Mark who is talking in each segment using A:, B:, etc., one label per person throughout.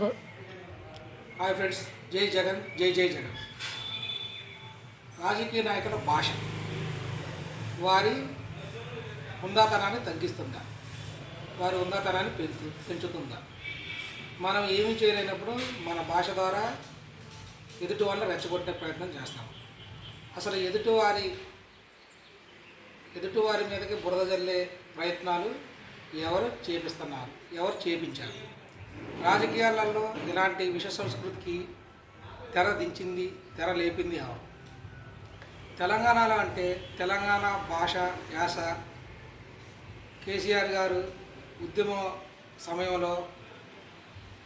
A: Hi friends జై జగన్ జై జై జగన్. రాజకీయ నాయకుల భాష. వారి హుందాతనాన్ని తగ్గిస్తుందా? వారి హుందాతనాన్ని పెంచు పెంచుతుందా? మనం ఏమి చేయలేనప్పుడు మన భాష ద్వారా ఎదుటి వాళ్ళని రెచ్చగొట్టే ప్రయత్నం చేస్తాం. అసలు ఎదుటివారి ఎదుటివారి మీదకి బురద జల్లే ప్రయత్నాలు ఎవరు చేపిస్తున్నారు? ఎవరు చేపించారు? రాజకీయాలలో ఇలాంటి విష సంస్కృతికి తెర దించింది తెర లేపింది ఎవరు? తెలంగాణలో అంటే తెలంగాణ భాష యాస. కేసీఆర్ గారు ఉద్యమ సమయంలో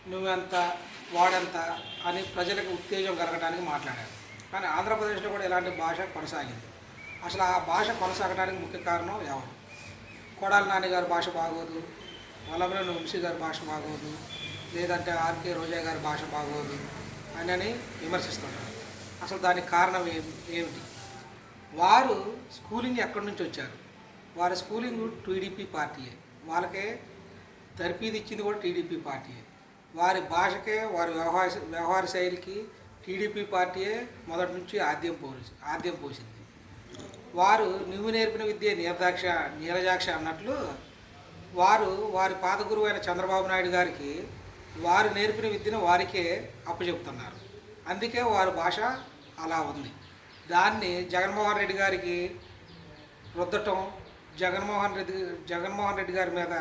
A: నువ్వెంత వాడెంత అని ప్రజలకు ఉత్తేజం కలగడానికి మాట్లాడారు. కానీ ఆంధ్రప్రదేశ్లో కూడా ఇలాంటి భాష కొనసాగింది. అసలు ఆ భాష కొనసాగడానికి ముఖ్య కారణం ఎవరు? కొడాలి నాన్నగారి భాష బాగోదు వల్లభనేని వంశీ గారి భాష బాగోదు లేదంటే ఆర్కే రోజా గారి భాష బాగోదు అని అని విమర్శిస్తుంటారు. అసలు దానికి కారణం ఏమిటి? వారు స్కూలింగ్ ఎక్కడి నుంచి వచ్చారు? వారి స్కూలింగ్ టీడీపీ పార్టీయే. వాళ్ళకే తర్పీది ఇచ్చింది కూడా టీడీపీ పార్టీయే. వారి భాషకే వారి వ్యవహార వ్యవహార శైలికి టీడీపీ పార్టీయే మొదటి నుంచి ఆద్యం పోసి ఆద్యం పోసింది. వారు నువ్వు నేర్పిన విద్య నీరదాక్ష నీరజాక్ష అన్నట్లు వారు వారి పాదగురువు అయిన చంద్రబాబు నాయుడు గారికి వారు నేర్పిన విద్యను వారికే అప్పచెప్తున్నారు. అందుకే వారి భాష అలా ఉంది. దాన్ని జగన్మోహన్ రెడ్డి గారికి రుద్దటం జగన్మోహన్ రెడ్డి జగన్మోహన్ రెడ్డి గారి మీద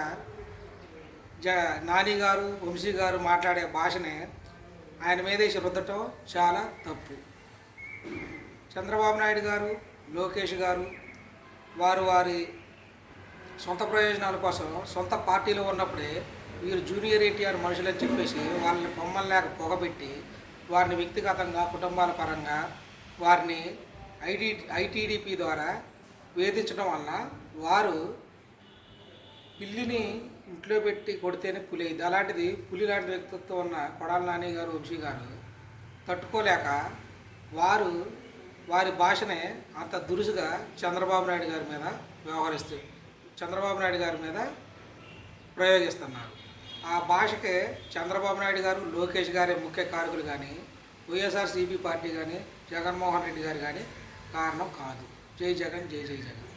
A: జ నాని గారు వంశీ గారు మాట్లాడే భాషనే ఆయన మీదేసి రుద్దటం చాలా తప్పు. చంద్రబాబు నాయుడు గారు లోకేష్ గారు వారు వారి సొంత ప్రయోజనాల కోసం సొంత పార్టీలో ఉన్నప్పుడే వీరు జూనియర్ ఎన్టీఆర్ మనుషులని చెప్పేసి వాళ్ళని బొమ్మలు పొగబెట్టి వారిని వ్యక్తిగతంగా కుటుంబాల పరంగా వారిని ఐడి ఐటీడీపీ ద్వారా వేధించడం వల్ల వారు పిల్లిని ఇంట్లో పెట్టి కొడితేనే పులి అయింది అలాంటిది పులి లాంటి వ్యక్తిత్వం ఉన్న కొడాల నాని గారు వంశీ గారు తట్టుకోలేక వారు వారి భాషనే అంత దురుసుగా చంద్రబాబు నాయుడు గారి మీద వ్యవహరిస్తారు చంద్రబాబు నాయుడు గారి మీద ప్రయోగిస్తున్నారు. ఆ భాషకే చంద్రబాబు నాయుడు గారు లోకేష్ గారే ముఖ్య కారకులు కానీ వైఎస్ఆర్సీపీ పార్టీ కానీ జగన్మోహన్ రెడ్డి గారు కానీ కారణం కాదు. జై జగన్ జై జై జగన్.